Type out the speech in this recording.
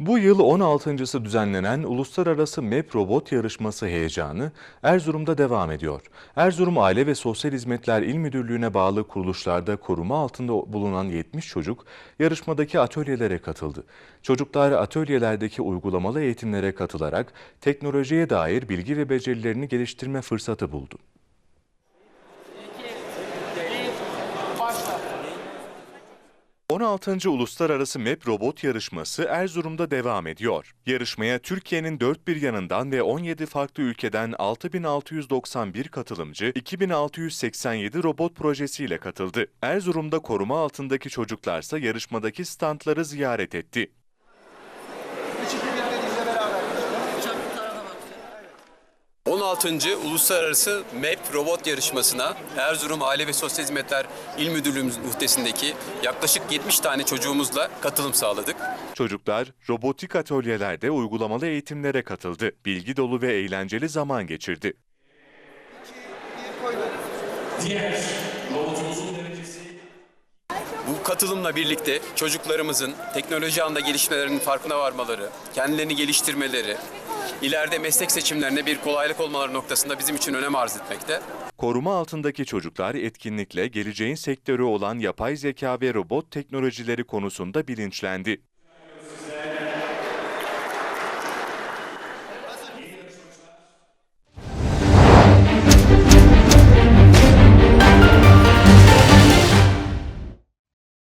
Bu yıl 16.sı düzenlenen Uluslararası MEP Robot Yarışması heyecanı Erzurum'da devam ediyor. Erzurum Aile ve Sosyal Hizmetler İl Müdürlüğü'ne bağlı kuruluşlarda koruma altında bulunan 70 çocuk yarışmadaki atölyelere katıldı. Çocuklar atölyelerdeki uygulamalı eğitimlere katılarak teknolojiye dair bilgi ve becerilerini geliştirme fırsatı buldu. 16. Uluslararası MEP Robot Yarışması Erzurum'da devam ediyor. Yarışmaya Türkiye'nin dört bir yanından ve 17 farklı ülkeden 6691 katılımcı 2687 robot projesiyle katıldı. Erzurum'da koruma altındaki çocuklarsa yarışmadaki standları ziyaret etti. 16. Uluslararası MEP Robot Yarışması'na Erzurum Aile ve Sosyal Hizmetler İl Müdürlüğümüz muhtesindeki yaklaşık 70 tane çocuğumuzla katılım sağladık. Çocuklar robotik atölyelerde uygulamalı eğitimlere katıldı. Bilgi dolu ve eğlenceli zaman geçirdi. Bu katılımla birlikte çocuklarımızın teknoloji anda gelişmelerinin farkına varmaları, kendilerini geliştirmeleri, ileride meslek seçimlerine bir kolaylık olmaları noktasında bizim için önem arz etmekte. Koruma altındaki çocuklar etkinlikle geleceğin sektörü olan yapay zeka ve robot teknolojileri konusunda bilinçlendi.